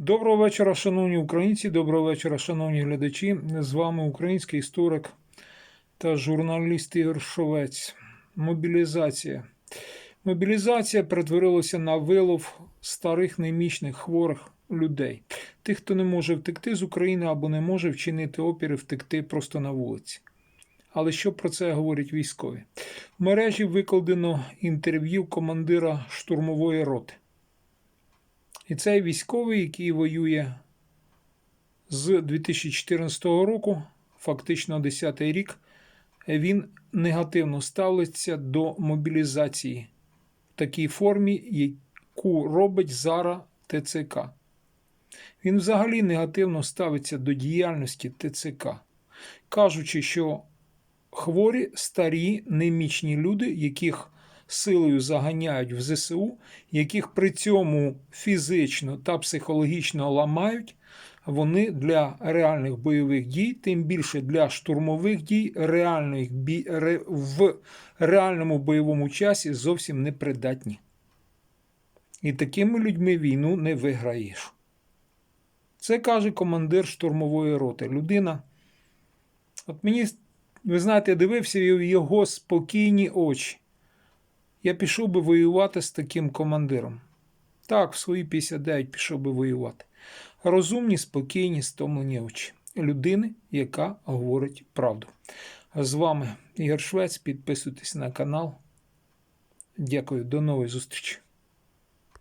Доброго вечора, шановні українці, доброго вечора, шановні глядачі. З вами український історик та журналіст Ігор Шовець. Мобілізація. Мобілізація перетворилася на вилов старих немічних хворих людей, тих, хто не може втекти з України або не може вчинити опір і втекти просто на вулиці. Але що про це говорять військові? В мережі викладено інтерв'ю командира штурмової роти. І цей військовий, який воює з 2014 року, фактично 10-й рік, він негативно ставиться до мобілізації в такій формі, яку робить зараз ТЦК. Він взагалі негативно ставиться до діяльності ТЦК, кажучи, що хворі, старі, немічні люди, яких силою заганяють в ЗСУ, яких при цьому фізично та психологічно ламають, вони для реальних бойових дій, тим більше для штурмових дій, реальних бі... ре... в реальному бойовому часі зовсім не придатні. І такими людьми війну не виграєш. Це каже командир штурмової роти. Людина. От мені, ви знаєте, я дивився його спокійні очі. Я пішов би воювати з таким командиром. Так, в свої 59 пішов би воювати. Розумні, спокійні, стомлені очі. Людини, яка говорить правду. З вами Ігор Швець. Підписуйтесь на канал. Дякую, до нової зустрічі.